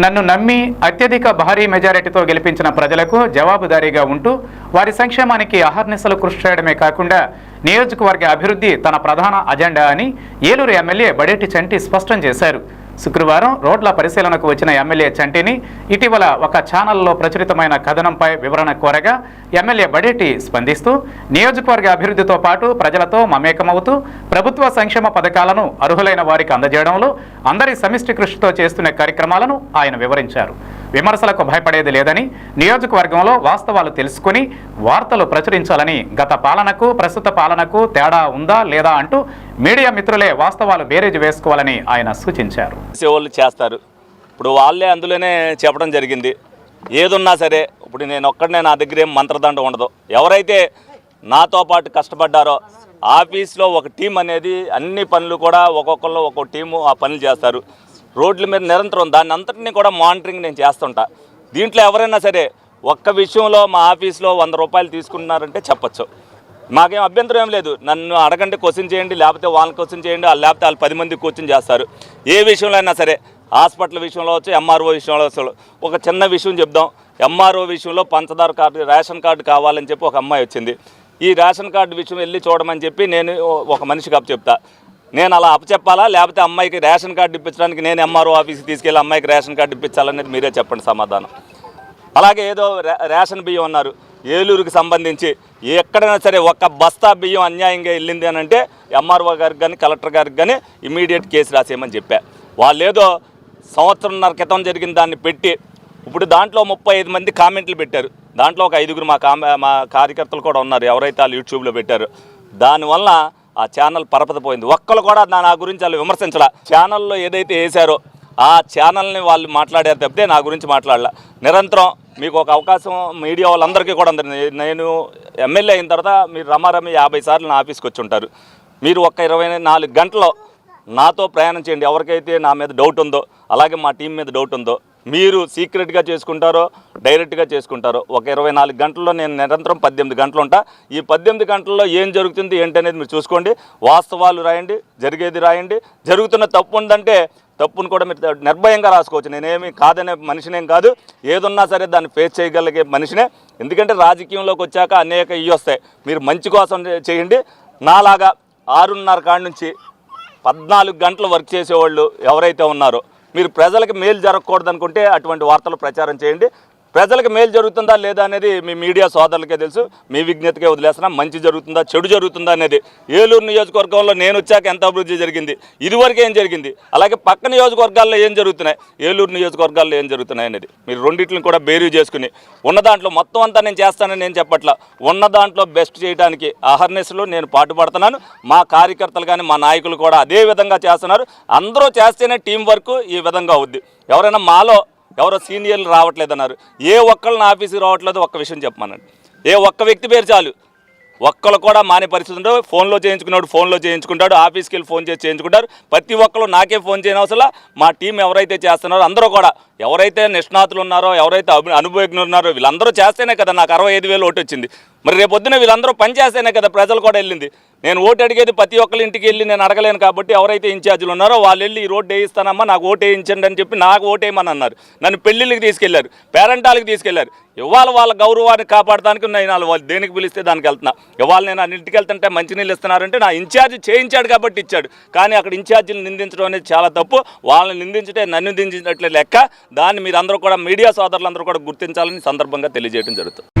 నన్ను నమ్మి అత్యధిక భారీ మెజారిటీతో గెలిపించిన ప్రజలకు జవాబుదారీగా ఉంటూ వారి సంక్షేమానికి అహర్నిశలు కృషి చేయడమే కాకుండా నియోజకవర్గ అభివృద్ధి తన ప్రధాన అజెండా అని ఏలూరు ఎమ్మెల్యే బడేటి చంటి స్పష్టం చేశారు. శుక్రవారం రోడ్ల పరిశీలనకు వచ్చిన ఎమ్మెల్యే చంటిని ఇటీవల ఒక ఛానల్లో ప్రచురితమైన కథనంపై వివరణ కోరగా ఎమ్మెల్యే బడేటి స్పందిస్తూ నియోజకవర్గ అభివృద్ధితో పాటు ప్రజలతో మమేకమవుతూ ప్రభుత్వ సంక్షేమ పథకాలను అర్హులైన వారికి అందజేయడంలో అందరి సమిష్టి కృషితో చేస్తున్న కార్యక్రమాలను ఆయన వివరించారు. విమర్శలకు భయపడేది లేదని నియోజకవర్గంలో వాస్తవాలు తెలుసుకుని వార్తలు ప్రచురించాలని గత పాలనకు ప్రస్తుత పాలనకు తేడా ఉందా లేదా అంటూ మీడియా మిత్రులే వాస్తవాలు బేరేజ్ వేసుకోవాలని ఆయన సూచించారు. సేవలు చేస్తారు. ఇప్పుడు వాళ్ళే అందులోనే చెప్పడం జరిగింది. ఏదున్నా సరే ఇప్పుడు నేను ఒక్కడనే నా దగ్గర ఏం మంత్రదండ ఉండదు. ఎవరైతే నాతో పాటు కష్టపడ్డారో ఆఫీస్లో ఒక టీం అనేది అన్ని పనులు కూడా ఒక్కొక్కళ్ళు ఒక్కొక్క టీము ఆ పనులు చేస్తారు. రోడ్ల మీద నిరంతరం దాన్ని అంతటినీ కూడా మానిటరింగ్ నేను చేస్తుంటా. దీంట్లో ఎవరైనా సరే ఒక్క విషయంలో మా ఆఫీస్లో వంద రూపాయలు తీసుకున్నారంటే చెప్పొచ్చు. మాకేం అభ్యంతరం ఏం లేదు. నన్ను అడగండి క్వశ్చన్ చేయండి లేకపోతే వాళ్ళని క్వశ్చన్ చేయండి వాళ్ళు లేకపోతే వాళ్ళు పది మంది క్వశ్చన్ చేస్తారు. ఏ విషయంలో అయినా సరే హాస్పిటల్ విషయంలో వచ్చు ఎంఆర్ఓ విషయంలో వచ్చు ఒక చిన్న విషయం చెప్దాం. ఎంఆర్ఓ విషయంలో పంచదార కార్డు రేషన్ కార్డు కావాలని చెప్పి ఒక అమ్మాయి వచ్చింది. ఈ రేషన్ కార్డు విషయం వెళ్ళి చూడమని చెప్పి నేను ఒక మనిషి కప్పు చెప్తా నేను అలా అప్పచెప్పాలా? లేకపోతే అమ్మాయికి రేషన్ కార్డు ఇప్పించడానికి నేను ఎంఆర్ఓ ఆఫీస్కి తీసుకెళ్ళి అమ్మాయికి రేషన్ కార్డు ఇప్పించాలనేది మీరే చెప్పండి సమాధానం. అలాగే ఏదో రేషన్ బియ్యం అన్నారు. ఏలూరుకి సంబంధించి ఎక్కడైనా సరే ఒక్క బస్తా బియ్యం అన్యాయంగా వెళ్ళింది అని అంటే ఎంఆర్ఓ గారికి కానీ కలెక్టర్ గారికి కానీ ఇమీడియట్ కేసు రాసేయమని చెప్పా. వాళ్ళు ఏదో సంవత్సరంన్నర క్రితం జరిగిన దాన్ని పెట్టి ఇప్పుడు దాంట్లో ముప్పై ఐదు మంది కామెంట్లు పెట్టారు. దాంట్లో ఒక ఐదుగురు మా కామె మా కార్యకర్తలు కూడా ఉన్నారు. ఎవరైతే వాళ్ళు యూట్యూబ్లో పెట్టారు. దానివల్ల ఆ ఛానల్ పరపత పోయింది ఒక్కరు కూడా నా నా గురించి వాళ్ళు విమర్శించాల. ఛానల్లో ఏదైతే వేశారో ఆ ఛానల్ని వాళ్ళు మాట్లాడారు తప్పితే నా గురించి మాట్లాడాల. నిరంతరం మీకు ఒక అవకాశం మీడియా వాళ్ళందరికీ కూడా అందరి నేను ఎమ్మెల్యే అయిన తర్వాత మీరు రమారమి యాభై సార్లు నా ఆఫీస్కి వచ్చి ఉంటారు. మీరు ఒక్క ఇరవై నాలుగు గంటలో నాతో ప్రయాణం చేయండి. ఎవరికైతే నా మీద డౌట్ ఉందో అలాగే మా టీం మీద డౌట్ ఉందో మీరు సీక్రెట్గా చేసుకుంటారో డైరెక్ట్గా చేసుకుంటారో ఒక ఇరవై నాలుగు గంటల్లో నేను నిరంతరం పద్దెనిమిది గంటలు ఉంటా. ఈ పద్దెనిమిది గంటల్లో ఏం జరుగుతుంది ఏంటనేది మీరు చూసుకోండి. వాస్తవాలు రాయండి జరిగేది రాయండి. జరుగుతున్న తప్పు ఉందంటే తప్పును కూడా మీరు నిర్భయంగా రాసుకోవచ్చు. నేనేమి కాదనే మనిషినేం కాదు. ఏదున్నా సరే దాన్ని ఫేస్ చేయగలిగే మనిషినే. ఎందుకంటే రాజకీయంలోకి వచ్చాక అనేక ఇవి వస్తాయి. మీరు మంచి కోసం చేయండి. నాలాగా ఆరున్నర కాడి నుంచి పద్నాలుగు గంటలు వర్క్ చేసేవాళ్ళు ఎవరైతే ఉన్నారో మీరు ప్రజలకు మేలు జరగకూడదు అనుకుంటే అటువంటి వార్తలు ప్రచారం చేయండి. ప్రజలకు మేలు జరుగుతుందా లేదా అనేది మీ మీడియా సోదరులకే తెలుసు. మీ విజ్ఞతకే వదిలేస్తున్నా మంచి జరుగుతుందా చెడు జరుగుతుందా అనేది. ఏలూరు నియోజకవర్గంలో నేను వచ్చాక ఎంత అభివృద్ధి జరిగింది ఇదివరకు ఏం జరిగింది అలాగే పక్క నియోజకవర్గాల్లో ఏం జరుగుతున్నాయి ఏలూరు నియోజకవర్గాల్లో ఏం జరుగుతున్నాయి అనేది. మీరు రెండింటిని కూడా బేరీ చేసుకుని ఉన్న దాంట్లో మొత్తం అంతా నేను చేస్తానని నేను చెప్పట్లా ఉన్న దాంట్లో బెస్ట్ చేయడానికి అహర్నెస్లో నేను పాటుపడుతున్నాను. మా కార్యకర్తలు కానీ మా నాయకులు కూడా అదే విధంగా చేస్తున్నారు. అందరూ చేస్తేనే టీం వర్క్ ఈ విధంగా అవుద్ది. ఎవరైనా మాలో ఎవరో సీనియర్లు రావట్లేదన్నారు. ఏ ఒక్కళ్ళు నా ఆఫీస్కి రావట్లేదు ఒక్క విషయం చెప్పమనండి. ఏ ఒక్క వ్యక్తి పేరు చాలు. ఒక్కళ్ళు కూడా మానే పరిస్థితి ఉండవు ఫోన్లో చేయించుకున్నాడు ఫోన్లో చేయించుకుంటాడు ఆఫీస్కి వెళ్ళి ఫోన్ చేసి చేయించుకుంటారు. ప్రతి ఒక్కళ్ళు నాకే ఫోన్ చేయని అవసరం మా టీం ఎవరైతే చేస్తున్నారో అందరూ కూడా ఎవరైతే నిష్ణాతులు ఉన్నారో ఎవరైతే అభి- అనుభవజ్ఞులు ఉన్నారో వీళ్ళందరూ చేస్తేనే కదా నాకు అరవై ఐదు వేలు ఓటు వచ్చింది మరి రేపొద్దున వీళ్ళందరూ పని చేస్తేనే కదా ప్రజలు కూడా వెళ్ళింది. నేను ఓటు అడిగేది ప్రతి ఒక్కరి ఇంటికి వెళ్ళి నేను అడగలేను కాబట్టి ఎవరైతే ఇన్ఛార్జీలు ఉన్నారో వాళ్ళు వెళ్ళి ఈ రోడ్డు వేయిస్తానమ్మా నాకు ఓటు వేయించండి అని చెప్పి నాకు ఓటు వేయమని అన్నారు. నన్ను పెళ్ళిళ్ళకి తీసుకెళ్ళారు పేరెంటాలకు తీసుకెళ్ళారు. ఇవాళ వాళ్ళ గౌరవాన్ని కాపాడడానికి నేను వాళ్ళు వాళ్ళు. దేనికి పిలిస్తే దానికి వెళ్తున్నా. ఇవాళ నేను అన్నింటికి వెళ్తుంటే మంచినీళ్ళు ఇస్తున్నారంటే నా ఇన్ఛార్జ్ చేయించాడు కాబట్టి ఇచ్చాడు. కానీ అక్కడ ఇన్ఛార్జీలు నిందించడం అనేది చాలా తప్పు. వాళ్ళని నిందించటే నన్ను నిందించినట్లే లెక్క. దాన్ని మీరందరూ కూడా మీడియా సోదరులందరూ కూడా గుర్తించాలని సందర్భంగా తెలియజేయడం జరుగుతుంది.